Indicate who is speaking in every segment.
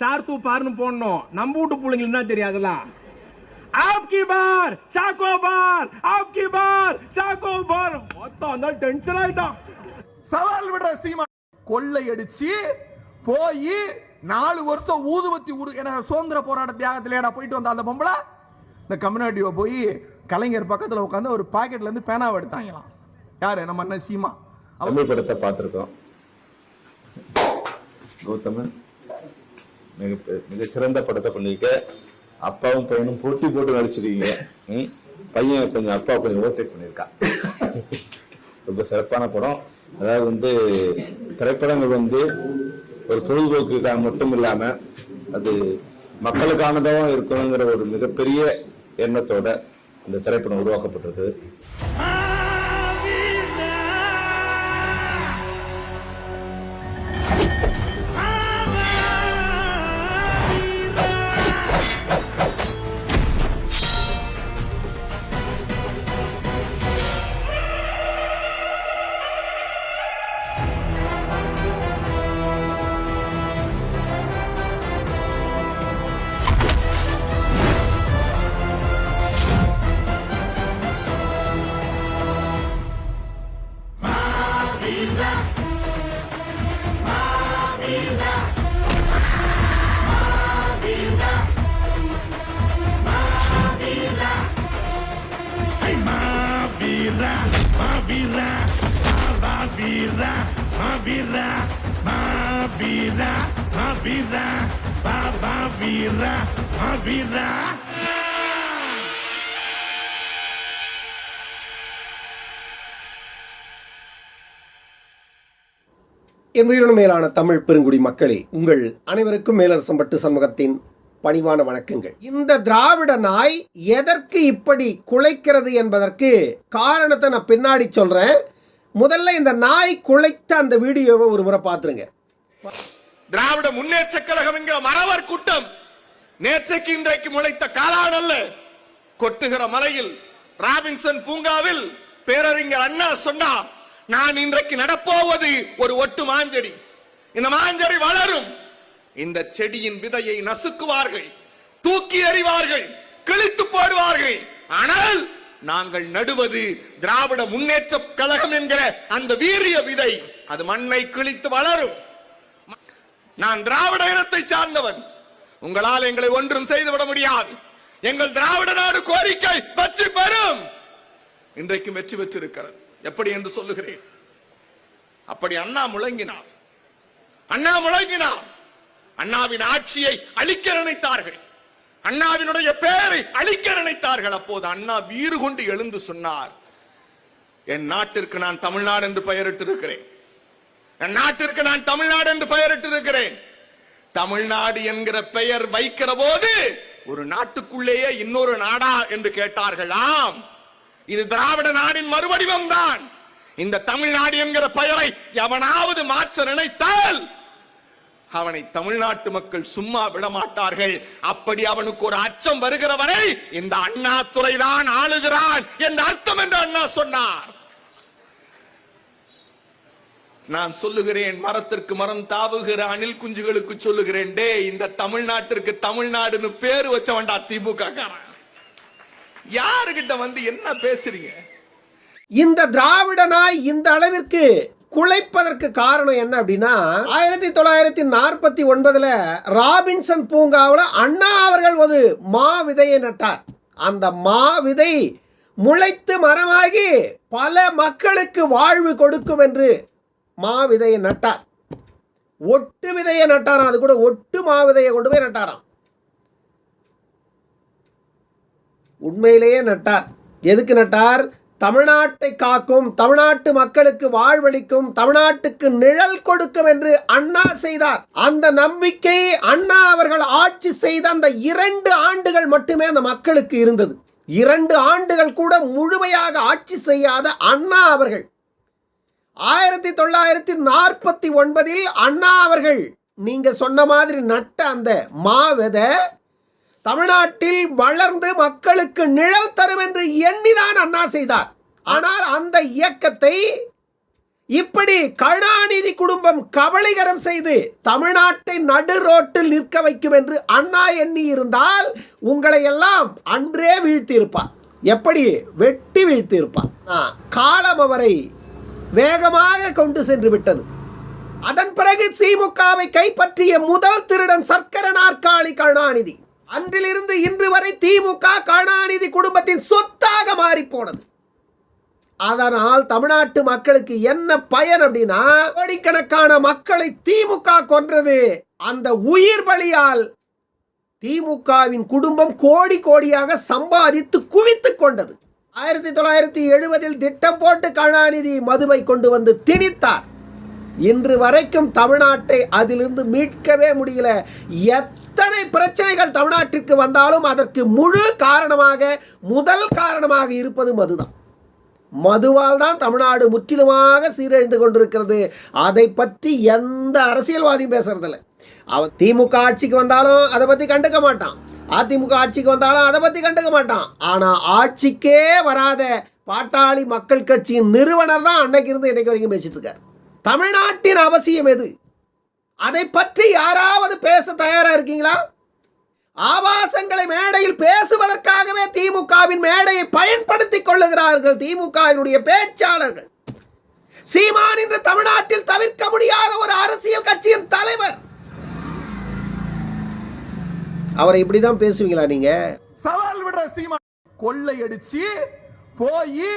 Speaker 1: Sir தூ பார்னு போடணும். நம்ம வீட்டு பிள்ளைங்களுக்கு என்ன தெரியாதுல ஆப்கி பார் சாக்கோ பார் ஆப்கி பார் சாக்கோ பார். மொத்தம் அந்த டென்ஷன் ஆயிட்டான்.
Speaker 2: சவால் விடுற சீமா கொள்ளையடிச்சு போய் நாலு வருஷம் ஊதுபத்தி ஊடு ஏன்னா சுதந்திர போராட்ட தியாகத்திலேடா போயிட்டு வந்த அந்த பொம்பளை இந்த கம்யூனிட்டியை போய் கலைஞர் பக்கத்துல உட்காந்து ஒரு பாக்கெட்ல இருந்து பேனாவை எடுத்தாங்களாம். யாரு? நம்ம அண்ணன் சீமா.
Speaker 3: தமிழ் படத்தை பார்த்துருக்கோம். கௌதமன். மிக மிக சிறந்த படத்தை பண்ணிருக்க. அப்பாவும் பையனும் போட்டி போட்டு நடிச்சிருக்கீங்க. பையன் கொஞ்சம் அப்பா கொஞ்சம் ஓவர்டேக் பண்ணியிருக்கான் ரொம்ப சிறப்பான படம். அதாவது வந்து திரைப்படங்கள் வந்து ஒரு பொழுதுபோக்குக்காக மட்டும் இல்லாமல் அது மக்களுக்கானதாகவும் இருக்கணுங்கிற ஒரு மிகப்பெரிய எண்ணத்தோட இந்த திரைப்படம் உருவாக்கப்பட்டிருக்கு
Speaker 4: என் உயிரின மேலான தமிழ் பெருங்குடி மக்களே உங்கள் அனைவருக்கும் மேலரசம்பட்டு சமூகத்தின் பணிவான வணக்கங்கள். இந்த திராவிட நாய் எதற்கு இப்படி குலைக்கிறது என்பதற்கு காரணத்தை நான் பின்னாடி சொல்றேன். முதல்ல இந்த நாய் குலைத்த அந்த வீடியோவை ஒரு முறை பார்த்துருங்க.
Speaker 2: திராவிட முன்னேற்ற கழகம் என்கிற மறவர் கூட்டம் நேற்றைக்கு இன்றைக்கு முளைத்த காலானல்ல அல்ல கொட்டுகிற மலையில் ராபின்சன் பூங்காவில் பேரறிஞர் அண்ணா சொன்னார் நான் இன்றைக்கு நடப்போவது ஒரு ஒட்டு மாஞ்செடி. இந்த மாஞ்செடி வளரும். இந்த செடியின் விதையை நசுக்குவார்கள் தூக்கி எறிவார்கள் கிழித்து போடுவார்கள். ஆனால் நாங்கள் நடுவது திராவிட முன்னேற்ற கழகம் என்கிற அந்த வீரிய விதை. அது மண்ணை கிழித்து வளரும். நான் திராவிட இனத்தை சார்ந்தவன். உங்களால் எங்களை ஒன்றும் செய்துவிட முடியாது. எங்கள் திராவிட நாடு கோரிக்கை வெற்றி பெறும். இன்றைக்கும் வெற்றி பெற்றிருக்கிறது. எப்படி என்று சொல்லுகிறேன். அப்படி அண்ணா முழங்கினார். அண்ணா முழங்கினார். அண்ணாவின் ஆட்சியை அழிக்க நினைத்தார்கள். அண்ணாவினுடைய பெயரை அழிக்க நினைத்தார்கள். அப்போது அண்ணா வீறு கொண்டு எழுந்து சொன்னார் என் நாட்டிற்கு நான் தமிழ்நாடு என்று பெயரிட்டிருக்கிறேன். என் நாட்டிற்கு நான் தமிழ்நாடு என்று பெயரிட்டிருக்கிறேன். தமிழ்நாடு என்கிற பெயர் வைக்கிற போது ஒரு நாட்டுக்குள்ளேயே இன்னொரு நாடா என்று கேட்டார்களாம் இது திராவிட நாடின் மறுவடிவம் தான் இந்த தமிழ்நாடு என்கிற பெயரை எவனாவது மாற்ற நினைத்தால் அவனை தமிழ்நாட்டு மக்கள் சும்மா விட மாட்டார்கள் அப்படி அவனுக்கு ஒரு அச்சம் வருகிற வரை இந்த அண்ணா துறைதான் ஆளுகிறான் என்ற அர்த்தம் என்று அண்ணா சொன்னார். நான் சொல்லுகிறேன் மரத்திற்கு மரம் தாவுகிற அணில் குஞ்சுகளுக்கு சொல்லுகிறேன் டே இந்த தமிழ்நாட்டிற்கு தமிழ்நாடுன்னு பேரு வச்சவன்டா திமுக யாருகிட்ட வந்து என்ன பேசுறீங்க?
Speaker 4: இந்த திராவிட நாய் இந்த அளவிற்கு குலைப்பதற்கு காரணம் என்ன அப்படின்னா ஆயிரத்தி தொள்ளாயிரத்தி நாற்பத்தி ஒன்பதுல ராபின்சன் பூங்காவில் அண்ணா அவர்கள் ஒரு மா விதையை நட்டார். அந்த மா விதை முளைத்து மரமாகி பல மக்களுக்கு வாழ்வு கொடுக்கும் என்று மா விதையை நட்டார். ஒட்டு விதையை நட்டாராம். அது கூட ஒட்டு மா விதையை கொண்டு போய் நட்டாராம். உண்மையிலேயே நட்டார். எதுக்கு நட்டார்? தமிழ்நாட்டை காக்கும் தமிழ்நாட்டு மக்களுக்கு வாழ்வளிக்கும் தமிழ்நாட்டுக்கு நிழல் கொடுக்கும் என்று அண்ணா செய்தார். அந்த நம்பிக்கை அண்ணா அவர்கள் ஆட்சி செய்த அந்த இரண்டு ஆண்டுகள் மட்டுமே அந்த மக்களுக்கு இருந்தது. இரண்டு ஆண்டுகள் கூட முழுமையாக ஆட்சி செய்யாத அண்ணா அவர்கள். ஆயிரத்தி தொள்ளாயிரத்தி நாற்பத்தி ஒன்பதில் அண்ணா அவர்கள் நீங்க சொன்ன மாதிரி நட்ட அந்த மாவெதை தமிழ்நாட்டில் வளர்ந்து மக்களுக்கு நிழல் தரும் என்று எண்ணிதான் அண்ணா செய்தார். ஆனால் அந்த இயக்கத்தை இப்படி கருணாநிதி குடும்பம் கவலைகரம் செய்து தமிழ்நாட்டை நடு ரோட்டில் நிற்க வைக்கும் என்று அண்ணா எண்ணி இருந்தால் உங்களை எல்லாம் அன்றே வீழ்த்தியிருப்பார். எப்படி? வெட்டி வீழ்த்தியிருப்பார். காலம் அவரை வேகமாக கொண்டு சென்று விட்டது. அதன் பிறகு திமுகவை கைப்பற்றிய முதல் திருடன் சர்க்கர நாற்காலி கருணாநிதி. அன்றிலிருந்து இன்று வரை திமுக கருணாநிதி குடும்பத்தின் சொத்தாக மாறி போனது அதனால் தமிழ்நாட்டு மக்களுக்கு என்ன பயன் அப்படின்னா கோடிக்கணக்கான மக்களை திமுக கொன்றது. அந்த உயிர் பலியால் திமுகவின் குடும்பம் கோடி கோடியாக சம்பாதித்து குவித்துக் கொண்டது. ஆயிரத்தி தொள்ளாயிரத்தி எழுபதில் திட்டம் போட்டு கருணாநிதி மதுவை கொண்டு வந்து திணித்தார். இன்று வரைக்கும் தமிழ்நாட்டை அதிலிருந்து மீட்கவே முடியல. எத்தனை பிரச்சனைகள் தமிழ்நாட்டிற்கு வந்தாலும் அதற்கு முழு காரணமாக முதல் காரணமாக இருப்பது மதுதான். மதுவால் தான் தமிழ்நாடு முற்றிலுமாக சீரழிந்து கொண்டிருக்கிறது. அதை பற்றி எந்த அரசியல்வாதியும் பேசுறதில்ல. அவன் திமுக ஆட்சிக்கு வந்தாலும் அதை பற்றி கண்டுக்க மாட்டான். அதிமுக ஆட்சிக்கு வந்தாலும் அதை பற்றி கண்டுக்க மாட்டான். ஆனால் ஆட்சிக்கே வராத பாட்டாளி மக்கள் கட்சியின் நிறுவனர் தான் அன்னைக்கு இருந்து இன்னைக்கு வரைக்கும் பேசிட்டு இருக்கார். தமிழ்நாட்டின் அவசியம் எது? அதை பற்றி யாராவது பேச தயாரா இருக்கீங்களா? ஆபாசங்களை மேடையில் பேசுவதற்காகவே திமுகவின் மேடையை பயன்படுத்திக் கொள்ளுகிறார்கள் திமுகவினுடைய பேச்சாளர்கள். சீமான் இன்று தமிழ்நாட்டில் தவிர்க்க முடியாத ஒரு அரசியல் கட்சியின் தலைவர். அவரை இப்படிதான் பேசுவீங்களா நீங்க?
Speaker 2: சவால் விடுற சீமா கொள்ளை அடிச்சு போய்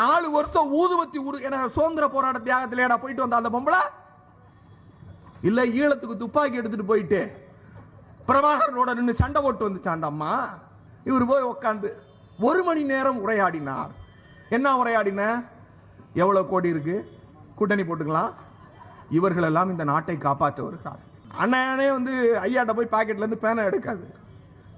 Speaker 2: நாலு வருஷம் ஊதுபத்தி ஊடு என சுதந்திர போராட்ட தியாகத்திலேடா போயிட்டு வந்த அந்த பொம்பளை. இல்ல ஈழத்துக்கு துப்பாக்கி எடுத்துட்டு போயிட்டு பிரபாகரனோட நின்று சண்டை போட்டு வந்துச்சான் அந்த அம்மா. இவர் போய் உட்காந்து ஒரு மணி நேரம் உரையாடினார். என்ன உரையாடின? எவ்வளவு கோடி இருக்கு? கூட்டணி போட்டுக்கலாம். இவர்கள் எல்லாம் இந்த நாட்டை காப்பாற்ற வருகிறார். அண்ணனே வந்து ஐயாட்ட போய் பாக்கெட்ல இருந்து பேனா எடுக்காது.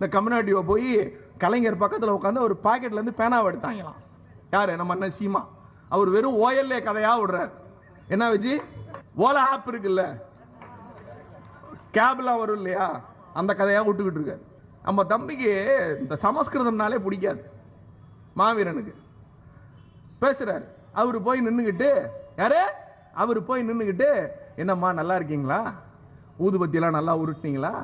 Speaker 2: இந்த கம்யூனிட்டியை போய் கலைஞர் பக்கத்தில் உட்காந்து ஒரு பாக்கெட்ல இருந்து பேனாவை எடுத்தாங்களாம் யார்? நம்ம அண்ணன் சீமா. அவர் வெறும் ஓஎல்ஏ கதையா விடுறார். என்ன வச்சு ஓலா ஆப் இருக்குல்ல. கேப்லாம் வரும் இல்லையா? அந்த கதையாக விட்டுக்கிட்டு இருக்காரு. நம்ம தம்பிக்கு இந்த சமஸ்கிருதம்னாலே பிடிக்காது. மாவீரனுக்கு. பேசுகிறார் அவர் போய் நின்றுக்கிட்டு யாரு? அவர் போய் நின்றுக்கிட்டு என்னம்மா நல்லா இருக்கீங்களா? ஊதுபத்திலாம் நல்லா உருட்டுனீங்களா?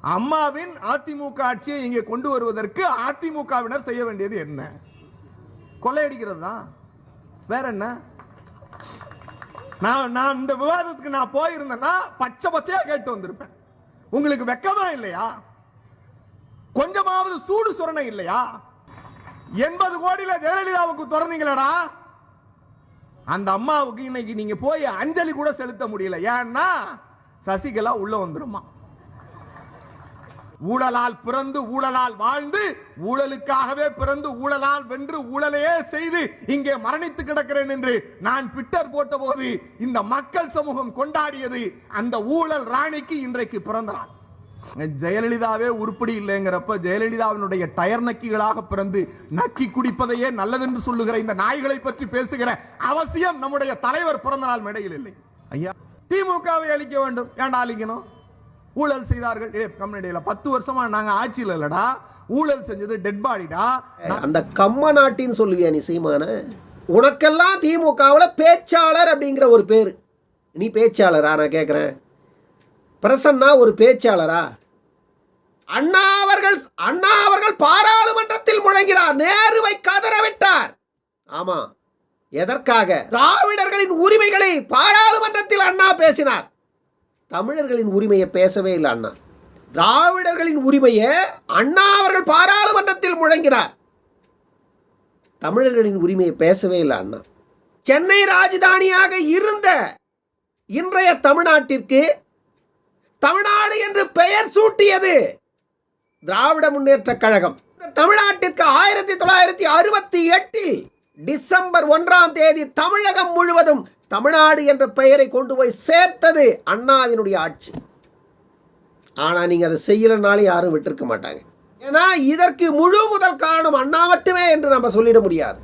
Speaker 2: அம்மாவின் அதிமுக ஆட்சியை இங்கே கொண்டு வருவதற்கு அதிமுகவினர் செய்ய வேண்டியது என்ன? கொள்ளையடிக்கிறது தான் வேற என்ன? நான் நான் இந்த விவாதத்துக்கு நான் போயிருந்தேன்னா பச்சை பச்சையா கேட்டு வந்திருப்பேன். உங்களுக்கு வெக்கமா இல்லையா? கொஞ்சமாவது சூடு சுரணை இல்லையா? எண்பது கோடியில ஜெயலலிதாவுக்கு திறந்தீங்களடா. அந்த அம்மாவுக்கு இன்னைக்கு நீங்க போய் அஞ்சலி கூட செலுத்த முடியல. ஏன்னா சசிகலா உள்ள வந்துருமா? ஊழலால் பிறந்து ஊழலால் வாழ்ந்து ஊழலுக்காகவே பிறந்து ஊழலால் வென்று ஊழலையே செய்து இங்கே மரணித்து கிடக்கிறேன் என்று நான் ட்விட்டர் போட்டபோது இந்த மக்கள் சமூகம் கொண்டாடியது அந்த ஊழல் ராணிக்கு இன்றைக்கு பிறந்தான் ஜெயலலிதாவே உருப்படி இல்லைங்கிறப்ப ஜெயலலிதாவினுடைய டயர் நக்கிகளாக பிறந்து நக்கி குடிப்பதையே நல்லதென்று சொல்லுகிற இந்த நாய்களை பற்றி பேசுகிற அவசியம் நம்முடைய தலைவர் பிறந்த நாள் மேடையில் இல்லை. ஐயா திமுகவை அழிக்க வேண்டும். ஏன்டா அழிக்கணும்? ஊழல் செய்தார்கள். ஏ கம்யூனிட்டியில் பத்து வருஷமா நாங்கள் ஆட்சியில் இல்லடா. ஊழல் செஞ்சது டெட் பாடிடா
Speaker 4: அந்த கம்ம நாட்டின்னு சொல்லுவியா நீ சீமான? உனக்கெல்லாம் திமுகவில் பேச்சாளர் அப்படிங்கிற ஒரு பேர். நீ பேச்சாளரா நான் கேட்குறேன் பிரசன்னா ஒரு பேச்சாளரா? அண்ணா அவர்கள் அண்ணா அவர்கள் பாராளுமன்றத்தில் முழங்கிறார். நேருவை கதறவிட்டார். ஆமா. எதற்காக? திராவிடர்களின் உரிமைகளை பாராளுமன்றத்தில் அண்ணா பேசினார். தமிழர்களின் உரிமையை பேசவே இல்லை அண்ணா. திராவிடர்களின் உரிமையை அண்ணா அவர்கள் பாராளுமன்றத்தில் முழங்கினார். தமிழர்களின் உரிமையை பேசவே இல்லை அண்ணா. சென்னை ராஜதானியாக இருந்த இன்றைய தமிழ்நாட்டிற்கு தமிழ்நாடு என்று பெயர் சூட்டியது திராவிட முன்னேற்ற கழகம். தமிழ்நாட்டிற்கு ஆயிரத்தி தொள்ளாயிரத்தி அறுபத்தி எட்டில் டிசம்பர் ஒன்றாம் தேதி தமிழகம் முழுவதும் தமிழ்நாடு என்ற பெயரை கொண்டு போய் சேர்த்தது அண்ணாவினுடைய ஆட்சி. ஆனா நீங்க அதை செய்யலைனாலும் யாரும் விட்டிருக்க மாட்டாங்க. ஏன்னா இதற்கு முழு முதல் காரணம் அண்ணா மட்டுமே என்று நம்ம சொல்லிட முடியாது.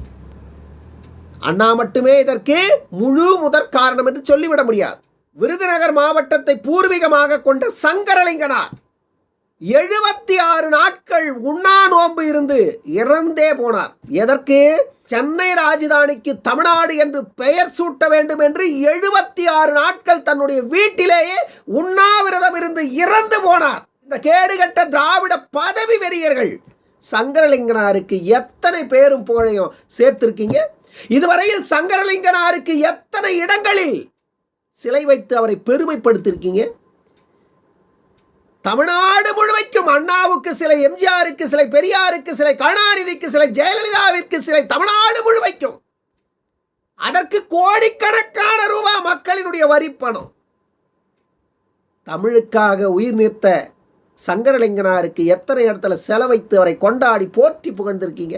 Speaker 4: அண்ணா மட்டுமே இதற்கு முழு முதற் காரணம் என்று சொல்லிவிட முடியாது. விருதுநகர் மாவட்டத்தை பூர்வீகமாக கொண்ட சங்கரலிங்கனார் எழுபத்தி ஆறு நாட்கள் உண்ணா நோன்பு இருந்து இறந்தே போனார். எதற்கு? சென்னை ராஜதானிக்கு தமிழ்நாடு என்று பெயர் சூட்ட வேண்டும் என்று எழுபத்தி ஆறு நாட்கள் தன்னுடைய வீட்டிலேயே உண்ணாவிரதம் இருந்து இறந்து போனார். இந்த கேடுகட்ட திராவிட பதவி வெறியர்கள். சங்கரலிங்கனாருக்கு எத்தனை பேரும் புகழையும் சேர்த்திருக்கீங்க? இதுவரையில் சங்கரலிங்கனாருக்கு எத்தனை இடங்களில் சிலை வைத்து அவரை பெருமைப்படுத்தியிருக்கீங்க தமிழ்நாடு முழுமைக்கும் அண்ணாவுக்கு சிலை எம்ஜிஆருக்கு சிலை பெரியாருக்கு சிலை கருணாநிதிக்கு சிலை ஜெயலலிதாவிற்கு சிலை தமிழ்நாடு முழுமைக்கும். அதற்கு கோடிக்கணக்கான ரூபாய் மக்களினுடைய வரிப்பணம் தமிழுக்காக உயிர் நீர்த்த சங்கரலிங்கனாருக்கு எத்தனை இடத்துல செலவைத்து அவரை கொண்டாடி போற்றி புகழ்ந்திருக்கீங்க?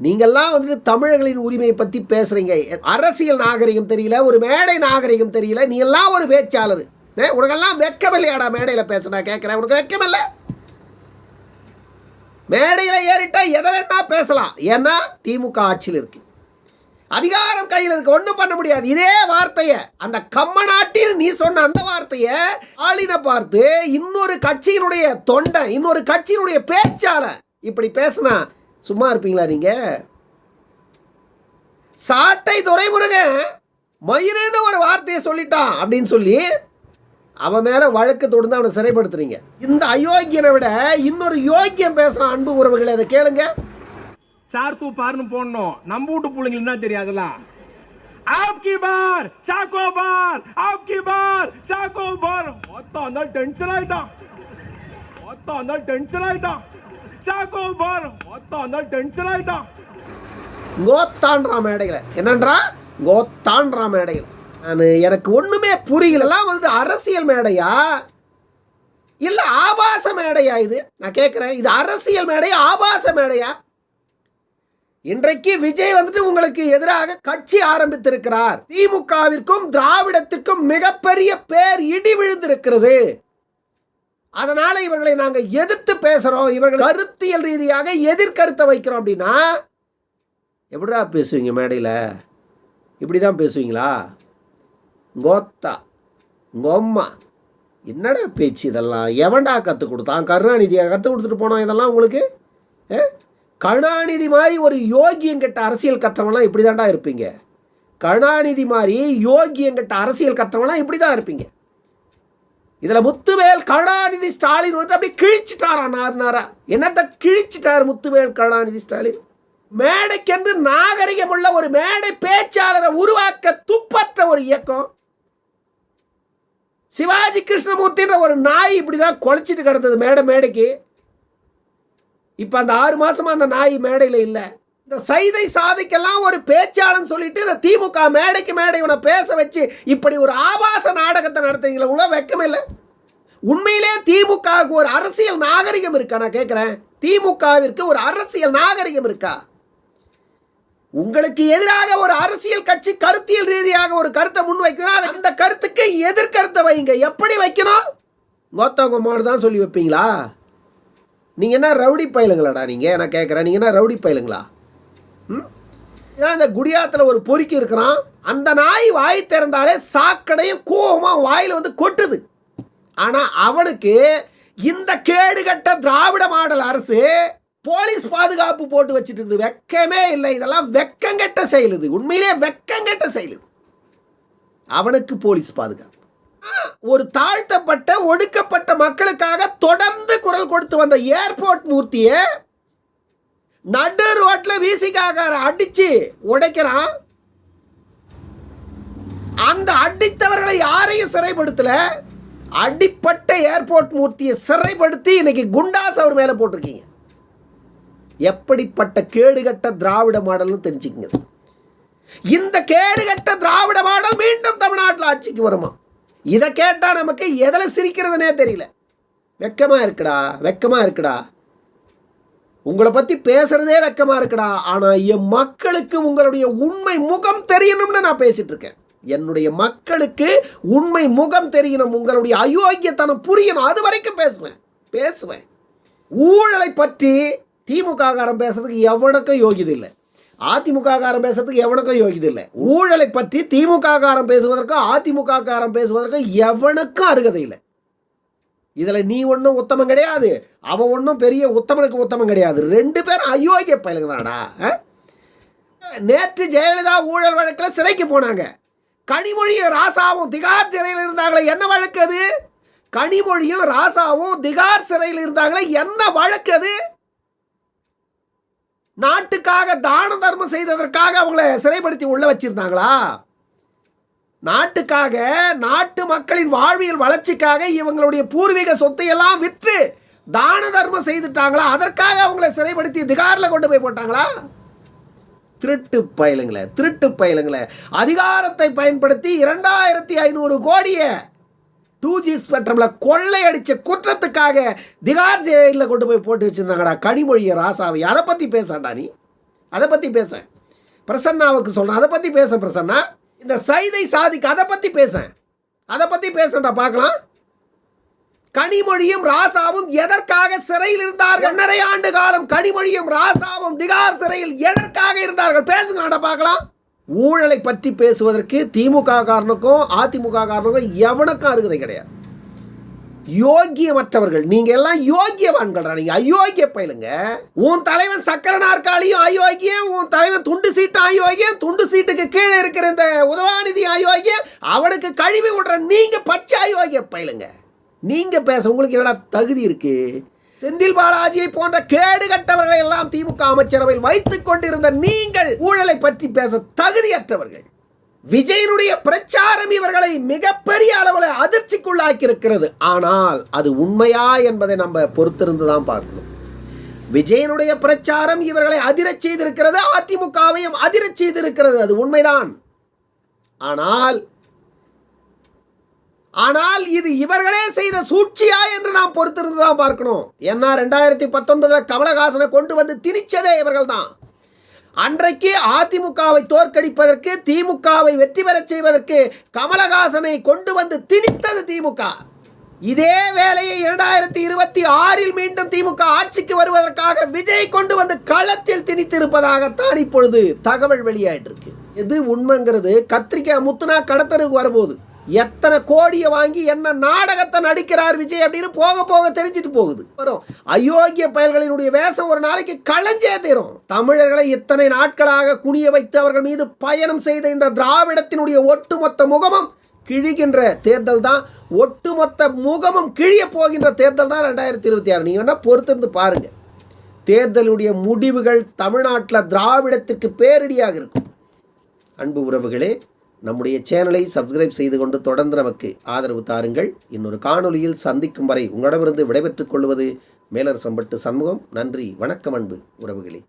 Speaker 4: நீங்கள்லாம் வந்துட்டு தமிழர்களின் உரிமையை பற்றி பேசுகிறீங்க அரசியல் நாகரிகம் தெரியல ஒரு மேடை நாகரிகம் தெரியல நீ எல்லாம் ஒரு பேச்சாளர். ஏ, உனக்கெல்லாம் வெக்கமில்லையாடா மேடையில் பேசுனா? கேட்குறேன் உனக்கு வெக்கமில்ல. மேடையில் ஏறிட்டா எதை வேணா பேசலாம். ஏன்னா திமுக ஆட்சியில் இருக்கு. அதிகாரம் கையில் இருக்கு. ஒன்றும் பண்ண முடியாது. இதே வார்த்தையை அந்த கம்ம நாட்டில் நீ சொன்ன அந்த வார்த்தையை ஆளினை பார்த்து இன்னொரு கட்சியினுடைய தொண்டை இன்னொரு கட்சியினுடைய பேச்சாளர் இப்படி பேசினா சும்மா இருப்பீங்களா நீங்கள் சாட்டை துரைமுருகன் மயிருன்னு ஒரு வார்த்தையை சொல்லிட்டான் அப்படின்னு சொல்லி அவன் மேல வழக்கு தொடர்ந்து அவனை சிறைப்படுத்துறீங்க. இந்த அயோக்கியனை விட இன்னொரு யோக்கியம் பேசுறான் அன்பு உறவுகளை அதை கேளுங்க.
Speaker 1: சார் தூ பார்னு போடணும். நம்ம வீட்டு பிள்ளைங்களுக்கு என்ன தெரியும் அதெல்லாம்? ஆப்கி பார் சாக்கோ பார் ஆப்கி பார் சாக்கோ பார் மொத்தம் அந்த டென்ஷன் ஆயிட்டான். மொத்தம் அந்த டென்ஷன் ஆயிட்டான். சாக்கோ பார் மொத்தம் அந்த டென்ஷன் ஆயிட்டான்.
Speaker 4: கோத்தான்றா மேடைகளை. என்னன்றா? கோத்தான்றா மேடைகளை. நான் எனக்கு ஒன்றுமே புரியலாம் வந்து அரசியல் மேடையா? இல்லை ஆபாச மேடையா இது? நான் கேட்குறேன் இது அரசியல் மேடையா ஆபாச மேடையா? இன்றைக்கு விஜய் வந்துட்டு உங்களுக்கு எதிராக கட்சி ஆரம்பித்திருக்கிறார். திமுகவிற்கும் திராவிடத்திற்கும் மிகப்பெரிய பேர் இடி விழுந்திருக்கிறது. அதனால இவர்களை நாங்கள் எதிர்த்து பேசுறோம். இவர்கள் கருத்தியல் ரீதியாக எதிர்கருத்தை வைக்கிறோம் அப்படின்னா எப்படிடா பேசுவீங்க மேடையில்? இப்படி தான் பேசுவீங்களா? கோத்தா கொம்மா என்னடா பேச்சு இதெல்லாம்? எவன்டா கற்றுக் கொடுத்தான்? கருணாநிதியை கற்றுக் கொடுத்துட்டு போனோம் இதெல்லாம் உங்களுக்கு? கருணாநிதி மாதிரி ஒரு யோகியங்கிட்ட அரசியல் கற்றவங்களாம் இப்படி தான்டா இருப்பீங்க. கருணாநிதி மாதிரி யோகியங்கிட்ட அரசியல் கற்றவங்களாம் இப்படி தான் இருப்பீங்க. இதில் முத்துவேல் கருணாநிதி ஸ்டாலின் வந்து அப்படியே கிழிச்சிட்டாரா நார்? என்னத்தை கிழிச்சிட்டார் முத்துவேல் கருணாநிதி ஸ்டாலின்? மேடைக்கென்று நாகரிகமுள்ள ஒரு மேடை பேச்சாளரை உருவாக்க துப்பற்ற ஒரு இயக்கம். சிவாஜி கிருஷ்ணமூர்த்தின்ற ஒரு நாய் இப்படி தான் குலைச்சிட்டு கிடந்தது மேடை மேடைக்கு. இப்போ அந்த ஆறு மாதமாக அந்த நாய் மேடையில் இல்லை. இந்த சைதை சாதிக்கெல்லாம் ஒரு பேச்சாளன் சொல்லிட்டு இந்த திமுக மேடைக்கு மேடை இவனை பேச வச்சு இப்படி ஒரு ஆபாச நாடகத்தை நடத்துறீங்களா உள்ள வெக்கமில்லை உண்மையிலே திமுகவுக்கு ஒரு அரசியல் நாகரிகம் இருக்கா? நான் கேட்குறேன் திமுகவிற்கு ஒரு அரசியல் நாகரிகம் இருக்கா? உங்களுக்கு எதிராக ஒரு அரசியல் கட்சி கருத்தியல் ரீதியாக ஒரு கருத்தை முன் வைக்கிறா? அந்த கருத்துக்கு எதிர்கருத்தை வைங்க. எப்படி வைக்கணும்? கோத்தவங்க மாடு தான் சொல்லி வைப்பீங்களா? நீங்க என்ன ரவுடி பயிலுங்களாடா நீங்க? நான் கேட்குறேன் நீங்க என்ன ரவுடி பயிலுங்களா? ம்? ஏன்னா இந்த குடியாத்தில் ஒரு பொறுக்கி இருக்கிறான்? அந்த நாய் வாய் திறந்தாலே சாக்கடையும் கோபமாக வாயில் வந்து கொட்டுது. ஆனால் அவனுக்கு இந்த கேடுகட்ட திராவிட மாடல் அரசு போலீஸ் பாதுகாப்பு போட்டு வச்சிட்டு இருந்தது வெக்கமே இல்லை. இதெல்லாம் வெக்கங்கெட்ட செயல் இது. உண்மையிலே வெக்கங்கெட்ட செயல் இது. அவனுக்கு போலீஸ் பாதுகாப்பு. ஒரு தாழ்த்தப்பட்ட ஒடுக்கப்பட்ட மக்களுக்காக தொடர்ந்து குரல் கொடுத்து வந்த ஏர்போர்ட் மூர்த்தியை நடு ரோட்ல வீசிக்காக அடிச்சு உடைக்கிறான். அந்த அடித்தவர்களை யாரையும் சிறைப்படுத்தல. அடிப்பட்ட ஏர்போர்ட் மூர்த்தியை சிறைப்படுத்தி இன்னைக்கு குண்டாஸ் அவர் மேல போட்டிருக்கீங்க. எப்படிப்பட்ட கேடுகட்ட திராவிட மாடல்னு தெரிஞ்சுக்கங்க. இந்த கேடுகட்ட திராவிட மாடல் மீண்டும் தமிழ்நாட்டில் ஆட்சிக்கு வருமா? இதை கேட்டால் நமக்கு எதில் சிரிக்கிறதுனே தெரியல. வெக்கமாக இருக்குடா வெக்கமாக இருக்குடா. உங்களை பற்றி பேசுகிறதே வெக்கமாக இருக்குடா. ஆனால் என் மக்களுக்கு உங்களுடைய உண்மை முகம் தெரியணும்னு நான் பேசிகிட்டு இருக்கேன். என்னுடைய மக்களுக்கு உண்மை முகம் தெரியணும் உங்களுடைய அயோக்கியத்தனம் புரியணும். அது வரைக்கும் பேசுவேன் பேசுவேன். ஊழலை பற்றி திமுககாரம் பேசுறதுக்கு எவனுக்கும் யோகியது இல்லை. அதிமுக பேசுறதுக்கு எவனுக்கும் யோகியது இல்லை. ஊழலை பற்றி திமுக காரன் பேசுவதற்கும் அதிமுக பேசுவதற்கும் எவனுக்கும் அருகதை இல்லை. இதில் நீ ஒன்றும் உத்தமம் கிடையாது அவன் ஒன்றும் பெரிய உத்தமனுக்கு உத்தமம் கிடையாது. ரெண்டு பேரும் அயோக்கிய பயலுங்கதாடா நேற்று ஜெயலலிதா ஊழல் வழக்கில் சிறைக்கு போனாங்க. கனிமொழியும் ராசாவும் திகார் சிறையில் இருந்தாங்களே என்ன வழக்கு அது? கனிமொழியும் ராசாவும் திகார் சிறையில் இருந்தாங்களே என்ன வழக்கு அது? நாட்டுக்காக தான தர்மம் செய்ததற்காக அவங்கள சிறைப்படுத்தி உள்ள வச்சிருந்தாங்களா? நாட்டுக்காக நாட்டு மக்களின் வாழ்வியல் வளர்ச்சிக்காக இவங்களுடைய பூர்வீக சொத்தையெல்லாம் விற்று தான தர்மம் செய்துட்டாங்களா? அதற்காக அவங்கள சிறைப்படுத்தி திகாரில் கொண்டு போய் போட்டாங்களா? திருட்டு பயலுங்களே திருட்டு பயலுங்களே. அதிகாரத்தை பயன்படுத்தி இரண்டாயிரத்தி ஐநூறு கோடியை டூ ஜி ஸ்பெக்ட்ரமில் கொள்ளையடித்த குற்றத்துக்காக திகார் ஜெயிலில் கொண்டு போய் போட்டு வச்சிருந்தாங்கடா கனிமொழியை ராசாவை. அதை பற்றி பேசாண்டா நீ. அதை பற்றி பேச. பிரசன்னாவுக்கு சொல்கிறேன் அதை பற்றி பேச பிரசன்னா. இந்த சைதை சாதிக்கு அதை பற்றி பேச. அதை பற்றி பேசண்டா பார்க்கலாம். கனிமொழியும் ராசாவும் எதற்காக சிறையில் இருந்தார்கள்? ஒன்றரை ஆண்டு காலம் கனிமொழியும் ராசாவும் திகார் சிறையில் எதற்காக இருந்தார்கள்? பேசுங்கடா பார்க்கலாம். ஊழலை பற்றி பேசுவதற்கு திமுக காரனுக்கும் அதிமுக காரனுக்கும் எவனுக்கும் அருகதை கிடையாது. யோக்கியமற்றவர்கள் நீங்க எல்லாம் யோக்கியவான்கள்டா நீங்க அயோக்கிய பயிலுங்க. உன் தலைவன் சக்கர நாற்காலியும் அயோக்கியம். உன் தலைவன் துண்டு சீட்டு அயோக்கியம். துண்டு சீட்டுக்கு கீழே இருக்கிற இந்த உதவாநிதி அயோக்கியம். அவனுக்கு கழுவி விடுற நீங்க பச்சை அயோக்கிய பயிலுங்க. நீங்க பேச உங்களுக்கு என்னடா தகுதி இருக்கு? செந்தில் பாலாஜியை போன்ற கேடு கட்டவர்களை எல்லாம் திமுக அமைச்சரவையில் வைத்துக் கொண்டிருந்த நீங்கள் ஊழலை பற்றி பேச தகுதியற்றவர்கள். விஜயனுடைய பிரச்சாரம் இவர்களை மிகப்பெரிய அளவில் அதிர்ச்சிக்குள்ளாக்கி இருக்கிறது ஆனால் அது உண்மையா என்பதை நம்ம பொறுத்திருந்து தான் பார்க்கணும். விஜயனுடைய பிரச்சாரம் இவர்களை அதிரச் செய்திருக்கிறது அதிமுகவையும் அதிரச் செய்திருக்கிறது. அது உண்மைதான். ஆனால் ஆனால் இது இவர்களே செய்த சூழ்ச்சியா என்று நாம் பொறுத்திருந்து தான் பார்க்கணும். ஏன்னா ரெண்டாயிரத்தி பத்தொன்பதுல கமலஹாசனை கொண்டு வந்து திணிச்சதே இவர்கள் தான் அன்றைக்கு அதிமுகவை தோற்கடிப்பதற்கு திமுகவை வெற்றி பெறச் செய்வதற்கு கமலஹாசனை கொண்டு வந்து திணித்தது திமுக. இதே வேலையை இரண்டாயிரத்தி இருபத்தி ஆறில் மீண்டும் திமுக ஆட்சிக்கு வருவதற்காக விஜய் கொண்டு வந்து களத்தில் திணித்திருப்பதாகத்தான் இப்பொழுது தகவல் வெளியாயிட்டு இருக்கு எது உண்மைங்கிறது? கத்திரிக்காய் முத்துனா கடத்தருக்கு வரபோது எத்தனை கோடியை வாங்கி என்ன நாடகத்தை நடிக்கிறார் விஜய் அப்படின்னு போக போக தெரிஞ்சிட்டு போகுது. வரும். அயோக்கிய பயல்களினுடைய வேஷம் ஒரு நாளைக்கு களைஞ்சே தீரும். தமிழர்களை இத்தனை நாட்களாக குனிய வைத்து அவர்கள் மீது பயணம் செய்த இந்த திராவிடத்தினுடைய ஒட்டுமொத்த முகமும் கிழிகின்ற தேர்தல் தான். ஒட்டுமொத்த முகமும் கிழிய போகின்ற தேர்தல் தான் ரெண்டாயிரத்தி இருபத்தி ஆறு. நீங்கள் வேணா பொறுத்திருந்து பாருங்கள் தேர்தலுடைய முடிவுகள் தமிழ்நாட்டில் திராவிடத்திற்கு பேரிடியாக இருக்கும். அன்பு உறவுகளே நம்முடைய சேனலை சப்ஸ்கிரைப் செய்து கொண்டு தொடர்ந்து நமக்கு ஆதரவு தாருங்கள். இன்னொரு காணொளியில் சந்திக்கும் வரை உங்களிடமிருந்து விடைபெற்றுக் கொள்வது மேலரசம்பட்டு சண்முகம். நன்றி வணக்கம் அன்பு உறவுகளே.